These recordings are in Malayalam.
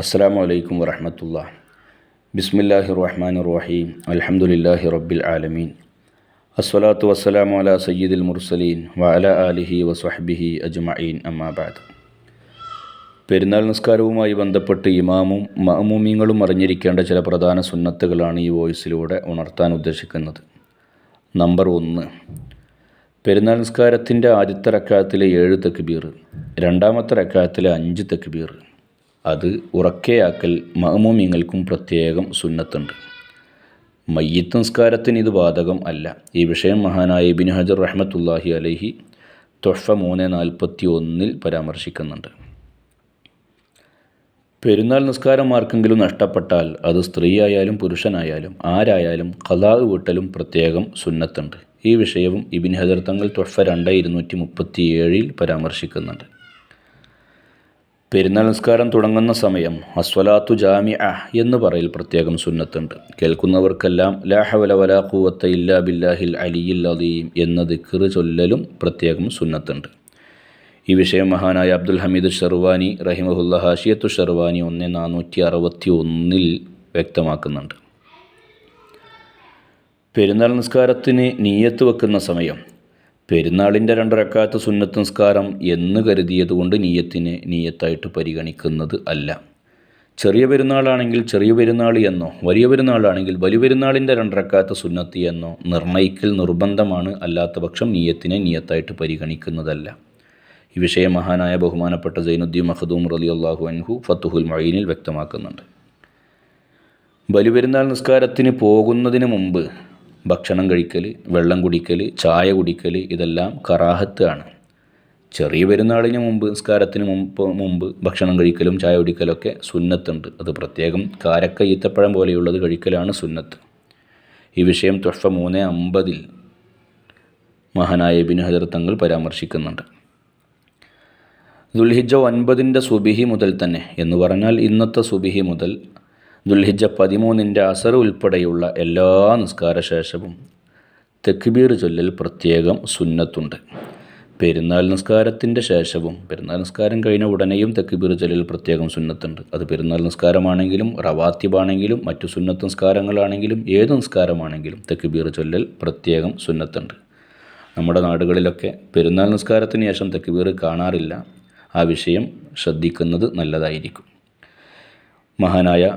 അസ്സാം വലൈക്കും വറഹമത്തുള്ള. ബിസ്മില്ലാഹി റഹ്മാൻ റഹീം. അലഹമുല്ലാഹി റബ്ബിൽ ആലമീൻ. അസ്വലാത്തു വസ്സലാമു അല സയ്യിദുൽ മുർസലീൻ വഅല ആലിഹി വസ്വഹ്ബിഹി അജ്മഈൻ. അമ്മാബാദ് പെരുന്നാൾ നിസ്കാരവുമായി ബന്ധപ്പെട്ട് ഇമാമും മഅമൂമിങ്ങളും അറിഞ്ഞിരിക്കേണ്ട ചില പ്രധാന സുന്നത്തുകളാണ് ഈ വോയിസിലൂടെ ഉണർത്താൻ ഉദ്ദേശിക്കുന്നത്. നമ്പർ ഒന്ന്. പെരുന്നാൾ നിസ്കാരത്തിന്റെ ആദ്യത്തെ റക്കാത്തിലെ ഏഴ് തക്ബീർ രണ്ടാമത്തെ റക്കാത്തിലെ അഞ്ച് തക്ബീർ അത് ഉറക്കെയാക്കൽ മഅമൂമിങ്ങൾക്കും പ്രത്യേകം സുന്നത്തുണ്ട്. മയ്യത്ത് നിസ്കാരത്തിന് ഇത് ബാധകം അല്ല. ഈ വിഷയം മഹാനായ ഇബിൻ ഹജർ റഹ്മത്തുല്ലാഹി അലഹി തൊഫ മൂന്ന് നാൽപ്പത്തി ഒന്നിൽ പരാമർശിക്കുന്നുണ്ട്. പെരുന്നാൾ നിസ്കാരം ആർക്കെങ്കിലും നഷ്ടപ്പെട്ടാൽ അത് സ്ത്രീയായാലും പുരുഷനായാലും ആരായാലും കലാവ് വീട്ടലും പ്രത്യേകം സുന്നത്തുണ്ട്. ഈ വിഷയവും ഇബിൻ ഹജർ തങ്ങൾ തൊഫ രണ്ട് ഇരുന്നൂറ്റി മുപ്പത്തി ഏഴിൽ പരാമർശിക്കുന്നുണ്ട്. പെരുന്നാൾ നിസ്കാരം തുടങ്ങുന്ന സമയം അസ്വലാത്തു ജാമി അഹ് എന്ന് പറയൽ പ്രത്യേകം സുന്നത്തുണ്ട്. കേൾക്കുന്നവർക്കെല്ലാം ലാഹവല വലാ കൂവത്ത ഇല്ലാ ബില്ലാഹിൽ അലിയിൽ അലീം എന്ന ദിക്കറ് ചൊല്ലലും പ്രത്യേകം സുന്നത്തുണ്ട്. ഈ വിഷയം മഹാനായ അബ്ദുൽ ഹമീദ് ഷെർവാനി റഹിമഹുല്ല ഹാഷിയത്തു ഷെർവാനി ഒന്ന് നാനൂറ്റി അറുപത്തി ഒന്നിൽ വ്യക്തമാക്കുന്നുണ്ട്. പെരുന്നാൾ നിസ്കാരത്തിന് നീയത്ത് വെക്കുന്ന സമയം പെരുന്നാളിന്റെ രണ്ടരക്കാത്ത സുന്നത്ത് നിസ്കാരം എന്ന് കരുതിയതുകൊണ്ട് നീയത്തിനെ നീയത്തായിട്ട് പരിഗണിക്കുന്നത് അല്ല. ചെറിയ പെരുന്നാളാണെങ്കിൽ ചെറിയ പെരുന്നാൾ എന്നോ വലിയ പെരുന്നാളാണെങ്കിൽ വലിയ പെരുന്നാളിന്റെ രണ്ടരക്കാത്ത സുന്നത്തി എന്നോ നിർണയിക്കൽ നിർബന്ധമാണ് അല്ലാത്ത പക്ഷം നീയത്തിനെ നീയത്തായിട്ട് പരിഗണിക്കുന്നതല്ല. ഈ വിഷയം മഹാനായ ബഹുമാനപ്പെട്ട സൈനുദ്ദീൻ മഹദൂം റലി അള്ളാഹു അൻഹു ഫത്തുഹുൽ മൊയ്നിൽ വ്യക്തമാക്കുന്നുണ്ട്. ബലിപെരുന്നാൾ നിസ്കാരത്തിന് പോകുന്നതിന് മുമ്പ് ഭക്ഷണം കഴിക്കൽ വെള്ളം കുടിക്കൽ ചായ കുടിക്കൽ ഇതെല്ലാം കറാഹത്ത് ആണ്. ചെറിയ പെരുന്നാളിന് മുമ്പ് നിസ്കാരത്തിന് മുമ്പ് മുമ്പ് ഭക്ഷണം കഴിക്കലും ചായ കുടിക്കലൊക്കെ സുന്നത്തുണ്ട്. അത് പ്രത്യേകം കാരക്ക ഈത്തപ്പഴം പോലെയുള്ളത് കഴിക്കലാണ് സുന്നത്ത്. ഈ വിഷയം തൊഷ മൂന്ന് അമ്പതിൽ മഹാനായ ബിൻ ഹജർ തങ്ങൾ പരാമർശിക്കുന്നുണ്ട്. ദുൽഹിജ ഒൻപതിന്റെ സുബിഹി മുതൽ തന്നെ എന്ന് പറഞ്ഞാൽ ഇന്നത്തെ സുബിഹി മുതൽ ദുൽഹിജ പതിമൂന്നിന്റെ അസർ ഉൾപ്പെടെയുള്ള എല്ലാ നിസ്കാരശേഷവും തെക്ബീർ ചൊല്ലൽ പ്രത്യേകം സുന്നത്തുണ്ട്. പെരുന്നാൾ നിസ്കാരത്തിന്റെ ശേഷവും പെരുന്നാൾ നിസ്കാരം കഴിഞ്ഞ ഉടനെയും തെക്കുബീർ ചൊല്ലൽ പ്രത്യേകം സുന്നത്തുണ്ട്. അത് പെരുന്നാൾ നിസ്കാരമാണെങ്കിലും റവാത്തിബാണെങ്കിലും മറ്റു സുന്നത്ത് നിസ്കാരങ്ങളാണെങ്കിലും ഏത് നിസ്കാരമാണെങ്കിലും തെക്കുബീർ ചൊല്ലൽ പ്രത്യേകം സുന്നത്തുണ്ട്. നമ്മുടെ നാടുകളിലൊക്കെ പെരുന്നാൾ നിസ്കാരത്തിന് ശേഷം തെക്കുബീർ കാണാറില്ല. ആ വിഷയം ശ്രദ്ധിക്കുന്നത് നല്ലതായിരിക്കും. മഹാനായ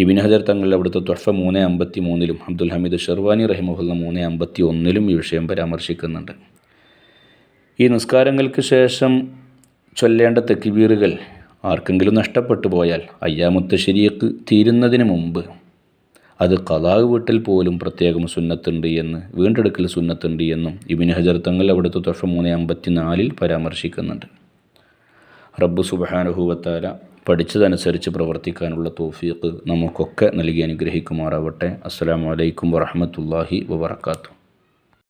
ഇബിൻ ഹജർ തങ്ങൾ അവിടുത്തെ തൊഫ മൂന്ന് അമ്പത്തി മൂന്നിലും അബ്ദുൽ ഹമീദ് ഷെർവാനി റഹിമുല്ല മൂന്ന് അമ്പത്തി ഒന്നിലും ഈ വിഷയം പരാമർശിക്കുന്നുണ്ട്. ഈ നിസ്കാരങ്ങൾക്ക് ശേഷം ചൊല്ലേണ്ട തെക്കിബീറുകൾ ആർക്കെങ്കിലും നഷ്ടപ്പെട്ടു പോയാൽ അയ്യാമുത്ത ശരിയക്ക് തീരുന്നതിന് മുമ്പ് അത് കലാവ് വീട്ടിൽ പോലും പ്രത്യേകം സുന്നത്തുണ്ട് എന്ന് വീണ്ടെടുക്കൽ സുന്നത്തുണ്ട് എന്നും ഇബിൻ ഹജർ തങ്ങൾ അവിടുത്തെ തൊഫ മൂന്ന് അമ്പത്തി നാലിൽ പരാമർശിക്കുന്നുണ്ട്. റബ്ബ് സുബഹാനുഭൂവത്താല പഠിച്ചതനുസരിച്ച് പ്രവർത്തിക്കാനുള്ള തോഫീക്ക് നമുക്കൊക്കെ നൽകി അനുഗ്രഹിക്കുമാറാവട്ടെ. അസ്സാം വലൈക്കും വറഹമത്തല്ലാഹി വബർക്കാത്തു